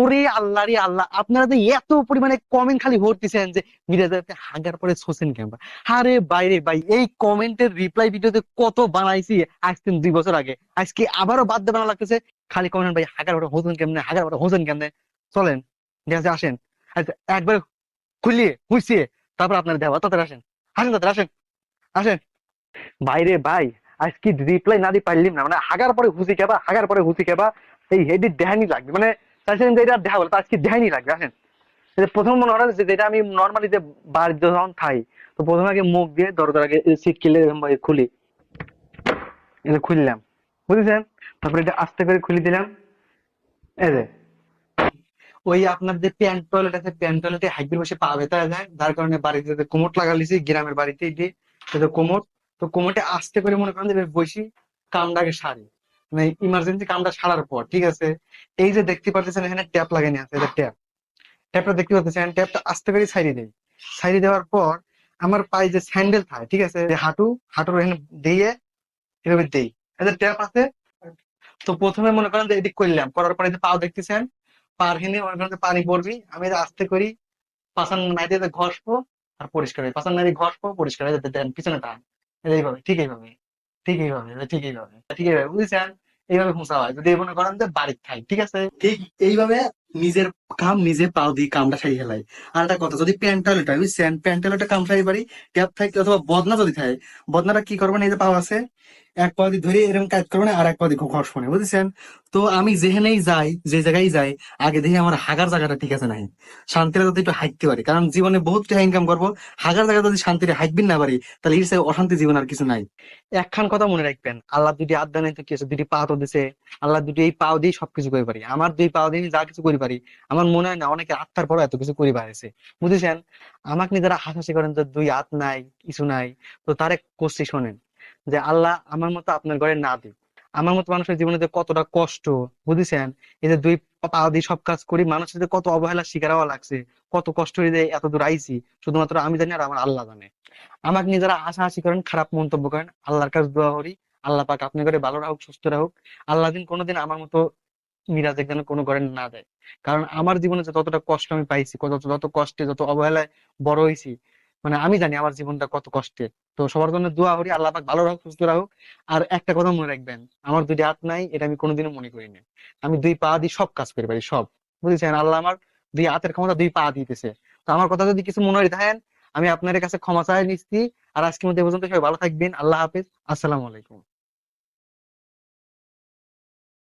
ওরে আল্লাহ রে আল্লাহ, আপনারা তো এত পরিমাণে কমেন্ট খালি ভরতেছেন যে মিরাজাতে হাগার পরে সোসেন ক্যাম্পা আরে বাইরে ভাই, এই কমেন্টের রিপ্লাই ভিডিওতে কত বানাইছি আজ তিন দুই বছর আগে। আজকে আবারও বাদ দিয়ে বানা লাগতেছে খালি কমেন্ট ভাই হাগার পরে হোসেন কেমনে হাগার পরে হোসেন কেমনে? চলেন আছে আসেন। আচ্ছা একবার খুলিয়ে হুইসিয়ে তারপর আপনার দেওয়া তাদের আসেন। আসেন তাদের আসেন। আসেন। বাইরে ভাই, আজকে রিপ্লাই না দিয়ে পারলিম না। মানে হাগার পরে হুসি খেবা হাগার পরে হুসি খেবা, এই হেডি দেহানি লাগবে। মানে এটা দেখা বলে দেহানি লাগবে, আসেন। প্রথম মনে হয় যে আমি নর্মালি যে যখন খাই তো প্রথমে আগে মুখ দিয়ে আগে সিট কিলে খুলি। এটা খুললাম, বুঝেছেন? তারপরে এটা আস্তে করে খুলে দিলাম। এই যে। ওই আপনার যে প্যান্ট টয়লেট আছে প্যান্ট টয়লেটে হাইব্রিড বসে পা যায়, যার কারণে বাড়িতে কোমোট লাগালিছি গ্রামের বাড়িতে যে যে কোমোট, তো কোমোটে আস্তে করে মনে করেন বসি কামটাকে সারি। মানে ইমার্জেন্সি কামটা সারার পর, ঠিক আছে? এই যে দেখতে পাচ্ছেন এখানে ট্যাপ লাগানো আছে, এটা ট্যাপ ট্যাপটা দেখতে পাচ্ছেন ট্যাপটা আস্তে করে ছাড়ি দেই। ছাড়ি দেওয়ার পর আমার পায়ে যে স্যান্ডেল থাকে, ঠিক আছে, যে হাঁটু, হাঁটুর এখানে দিয়ে এভাবে দেই। যে ট্যাপ আছে। তো প্রথমে মনে করেন যে এদিক করলাম, করার পরে যে পাও দেখতেছেন, পার হেনে মনে করেন পানি পড়বি, আমি এটা আস্তে করি পাশান নাইতে ঘষবো আর পরিষ্কার হয় পাশান নাইতে ঘষবো, পরিষ্কার হয়ে যেতে দেন, পিছনে টান। এইভাবে, ঠিক এইভাবে ঠিক এইভাবে ঠিক এইভাবে ঠিক এইভাবে, বুঝছেন? এইভাবে খুঁচা হয়। যদি মনে করেন যে বাড়ি খাই ঠিক আছে? ঠিক এইভাবে নিজের কাম নিজে পাও দিয়ে কামটা সারি হেলাই আর একটা কথা, যদি প্যান্ট টয়লেট হয়, বুঝছেন? প্যান্ট টয়লেটে কাম সারি পারি ট্যাপ থাকে, অথবা বদনা যদি থাকে, বদনাটা কি করবেন এই যে পাও আছে, এক পা দিয়ে ধরে এরকম কাজ করবেন আর এক পা দিয়ে ঘর্ষণে বুঝেছেন? তো আমি যেখানেই যাই, যে জায়গায় যাই, আগে দেখি আমার হাগার জায়গাটা ঠিক আছে নাই। শান্তিটা যদি একটু হাঁটতে পারি। কারণ জীবনে বহুত টাকা ইনকাম করব, হাগার জায়গা যদি শান্তিতে হাঁটবেন না পারি, তাহলে এর অশান্তি জীবন আর কিছু নাই। একখান কথা মনে রাখবেন, আল্লাহ দুটি আড্ডা নেই তো কি আছে দুটি পা তো দিছে, আল্লাহ দুটি এই পাও দিয়ে সবকিছু করে পারি। আমার দুই পাও দিয়ে যা কিছু করে পারি, আমার মনে হয় না, অনেকে আত্মার পরও এত কিছু করে পারেছে বুঝেছেন? আমাকে নিয়ে যারা হাসাহাসি করেন যে দুই হাত নাই, কিছু নাই, তো তারে কোশ্চি শোনেন, যে আল্লাহ আমার মতো আপনার ঘরে না দিক। আমার মতো মানুষের জীবনে যে কতটা কষ্ট, বুঝেছেন? এই যে দুই পা দিয়ে সব কাজ করি, মানুষের যে কত অবহেলা শিকার হওয়া লাগছে, কত কষ্ট হয়ে যায় এত দূর আইছি, শুধুমাত্র আমি জানি আর আমার আল্লাহ জানে। আমাকে নিয়ে যারা হাসাহাসি করেন, খারাপ মন্তব্য করেন, আল্লাহর কাছে দোয়া করি, আল্লাহ পাক আপনি করে ভালো রাখুক, সুস্থ রাখুক। আল্লাহ দিন কোনোদিন আমার মতো মিরাজ যেন কোনো ঘরে না দেয়। কারণ আমার জীবনে যে ততটা কষ্ট আমি পাইছি, কত যত কষ্টে, যত অবহেলায় বড় হয়েছি মানে আমি জানি আমার জীবনটা কত কষ্টের তো সবার জন্য দোয়া করি, আল্লাহ পাক ভালো রাখুক, সুস্থ রাখুক। আর একটা কথা মনে রাখবেন, আমার দুটি হাত নাই, এটা আমি কোনোদিনও মনে করি না আমি দুই পা দিয়ে সব কাজ করে পারি, সব। বুঝেছেন? আল্লাহ আমার দুই হাতের ক্ষমতা দুই পা দিতেছে। তো আমার কথা যদি কিছু মনে থাকেন আমি আপনার কাছে ক্ষমা চাই নিচ্ছি। আর আজকের মধ্যে পর্যন্ত সবাই ভালো থাকবেন। আল্লাহ হাফিজ। আসসালামু আলাইকুম।